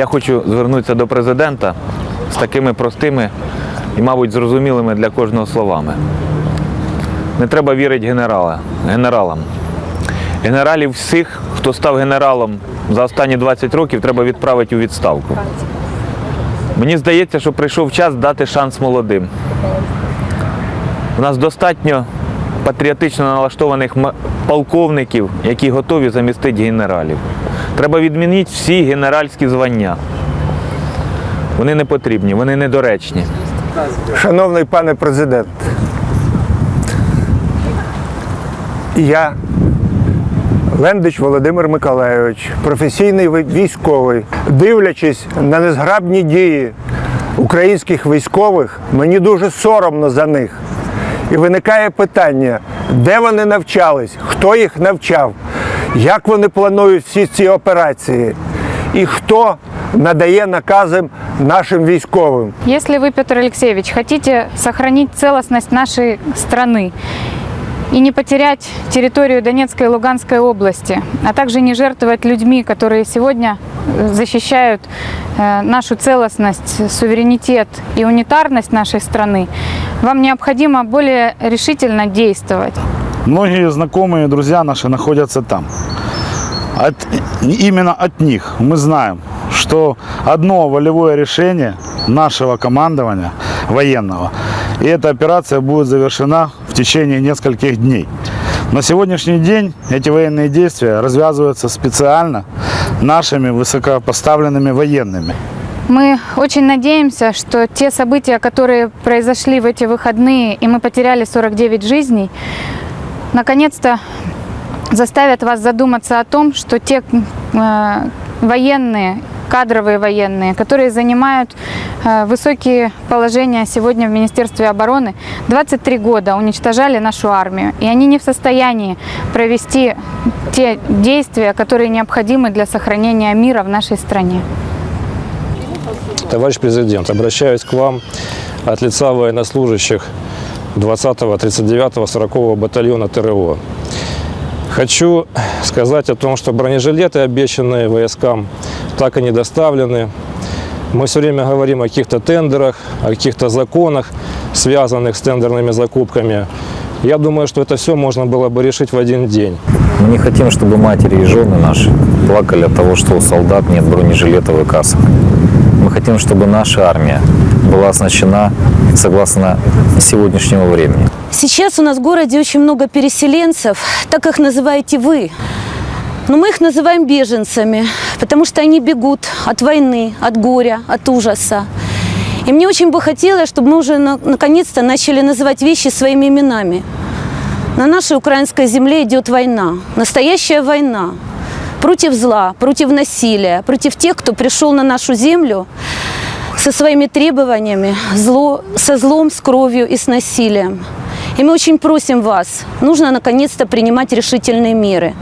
Я хочу звернутися до президента з такими простими і, мабуть, зрозумілими для кожного словами. Не треба вірити генерала, генералам. Генералів всіх, хто став генералом за останні 20 років, треба відправити у відставку. Мені здається, що прийшов час дати шанс молодим. У нас достатньо патріотично налаштованих полковників, які готові замістити генералів. Треба відмінити всі генеральські звання. Вони не потрібні, вони недоречні. Шановний пане президент, я Лендич Володимир Миколайович, професійний військовий, дивлячись на незграбні дії українських військових, мені дуже соромно за них. І виникає питання, де вони навчались, хто їх навчав, як вони планують всі ці операції, і хто надає накази нашим військовим. Если вы, Петр Алексеевич, хотите сохранить целостность нашей страны и не потерять территорию Донецкой и Луганской области, а также не жертвовать людьми, которые сегодня э, защищают э, нашу целостность, суверенитет и унитарность нашей страны, вам необходимо более решительно действовать. Многие знакомые, друзья наши находятся там. От, именно от них мы знаем, что одно волевое решение нашего командования военного, и эта операция будет завершена в течение нескольких дней. На сегодняшний день эти военные действия развязываются специально нашими высокопоставленными военными. Мы очень надеемся, что те события, которые произошли в эти выходные, и мы потеряли 49 жизней, наконец-то заставят вас задуматься о том, что те э, военные, кадровые военные, которые занимают э, высокие положения сегодня в Министерстве обороны, 23 года уничтожали нашу армию, и они не в состоянии провести те действия, которые необходимы для сохранения мира в нашей стране. Товарищ президент, обращаюсь к вам от лица военнослужащих 20-го, 39-го, 40-го батальона ТРО. Хочу сказать о том, что бронежилеты, обещанные войскам, так и не доставлены. Мы все время говорим о каких-то тендерах, о каких-то законах, связанных с тендерными закупками. Я думаю, что это все можно было бы решить в один день. Мы не хотим, чтобы матери и жены наши плакали от того, что у солдат нет бронежилетов и касок. Мы хотим, чтобы наша армия была оснащена согласно сегодняшнего времени. Сейчас у нас в городе очень много переселенцев, так их называете вы. Но мы их называем беженцами, потому что они бегут от войны, от горя, от ужаса. И мне очень бы хотелось, чтобы мы уже на- наконец-то начали называть вещи своими именами. На нашей украинской земле идет война, настоящая война против зла, против насилия, против тех, кто пришел на нашу землю со своими требованиями, зло, со злом, с кровью и с насилием. И мы очень просим вас, нужно наконец-то принимать решительные меры.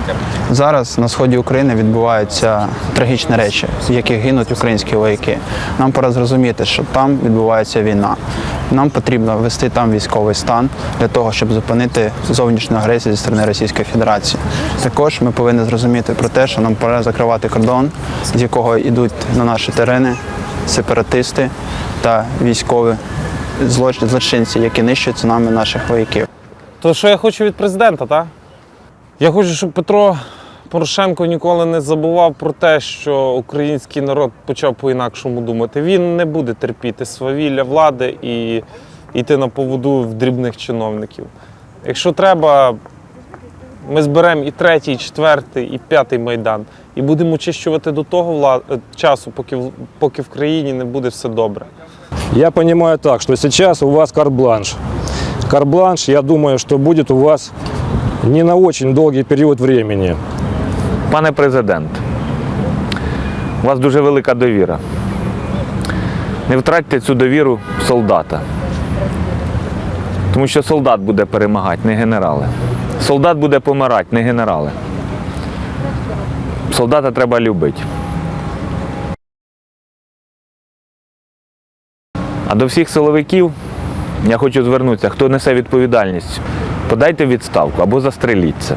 Зараз на сході України відбуваються трагічні речі, в яких гинуть українські вояки. Нам пора зрозуміти, що там відбувається війна. Нам потрібно ввести там військовий стан для того, щоб зупинити зовнішню агресію зі сторони Російської Федерації. Також ми повинні зрозуміти про те, що нам пора закривати кордон, з якого йдуть на наші терени сепаратисти та військові злоч- злочинці, які нищують нами наших вояків. То що я хочу від президента, так? Я хочу, щоб Петро Порошенко ніколи не забував про те, що український народ почав по-інакшому думати. Він не буде терпіти свавілля влади і йти на поводу в дрібних чиновників. Якщо треба, ми зберемо і третій, і четвертий, і п'ятий майдан, і будемо очищувати до того вла- е, часу, поки, в- поки в країні не буде все добре. Я понимаю так, что сейчас у вас карт-бланш. Карт-бланш, я думаю, что будет у вас не на очень долгий период времени. Пане президент, у вас дуже велика довіра. Не втратьте цю довіру солдата. Тому що солдат буде перемагати, не генерали. Солдат буде помирати, не генерали. Солдата треба любити. А до всіх силовиків я хочу звернутися, хто несе відповідальність, подайте відставку або застреліться.